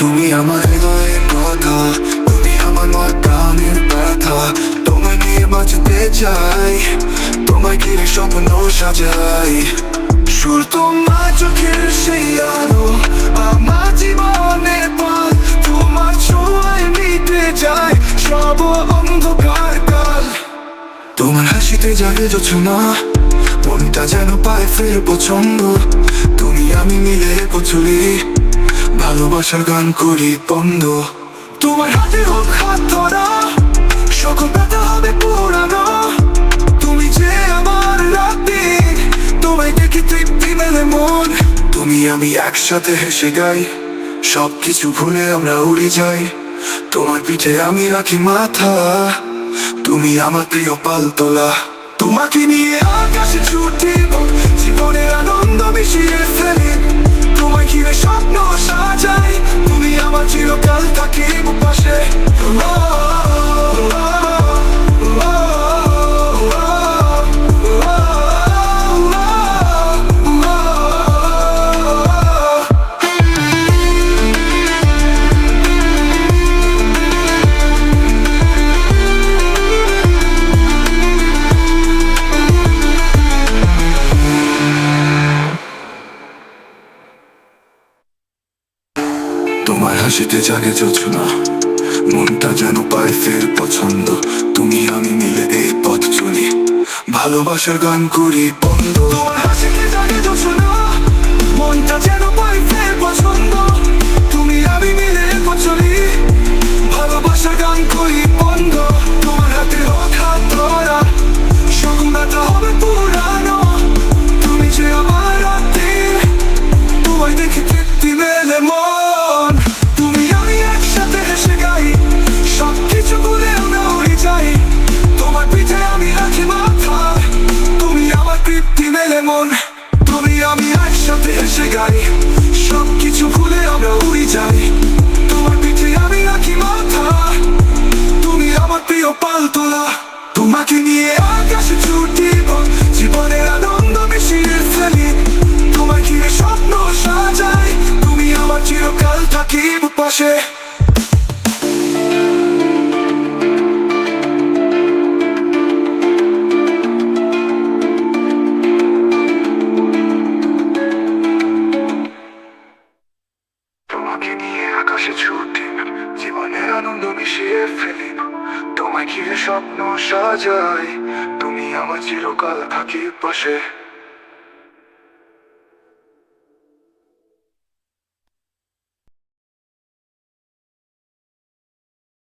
তুমি আমার হৃদয়ের কথা, তুমি আমার নয় প্রাণের ব্যথা। তোমায় নিয়ে বাঁচতে চাই, তোমায় ঘিরে স্বপ্ন সাজাই। সুর তোমার চোখের সেই আলো, আমার জীবনের পথ। তোমার ছোঁয়ায় মিটে যায় সব অন্ধকার কাল। তোমার হাসিতে জাগে না মনটা যেন পায় ফের পছন্দ তুমি আমি মিলে পচলি ভালোবাসার গান করি, বন্ধ। তোমার হাতে হোক হাত ধরা, সকল ব্যথা হবে পুরানো। তুমি যে আমার রাতে তোমায় দেখে তৃপ্তি মেলে মন। তুমি আমি একসাথে হেসে গাই সব কিছু ভুলে আমরা উড়ে যাই। তোমার পিঠে আমি রাখি মাথা, তুমি আমার প্রিয় পালতোলা। তোমাকে নিয়ে আকাশে ছুটি, জীবনের আনন্দ মিশিয়ে ফেলি। হাসিতে জাগে না মনটা যেন পায় ফের পছন্দ। তুমি আমি মিলে এই পথ চলি। ভালোবাসার গান করি বন্ধ। তোমার হাসিতে মন তুমি, আমি একসাথে হেসে গাই। সব কিছু ভুলে আমরা উড়ি যাই। তোমার পিঠে আমি রাখি মাথা। তুমি আমার প্রিয় পালতোলা। তোমাকে নিয়ে আকাশে ছুটি জীবনের আনন্দ মিশিয়ে ফেলি। তোমার স্বপ্ন সাজাই। তুমি আমার চিরকাল থাকি পাশে। জীবনের আনন্দ মিশিয়ে ফেলি। তোমায় ঘিরে স্বপ্ন সাজাই। তুমি আমার চিরকাল থাকি পাশে।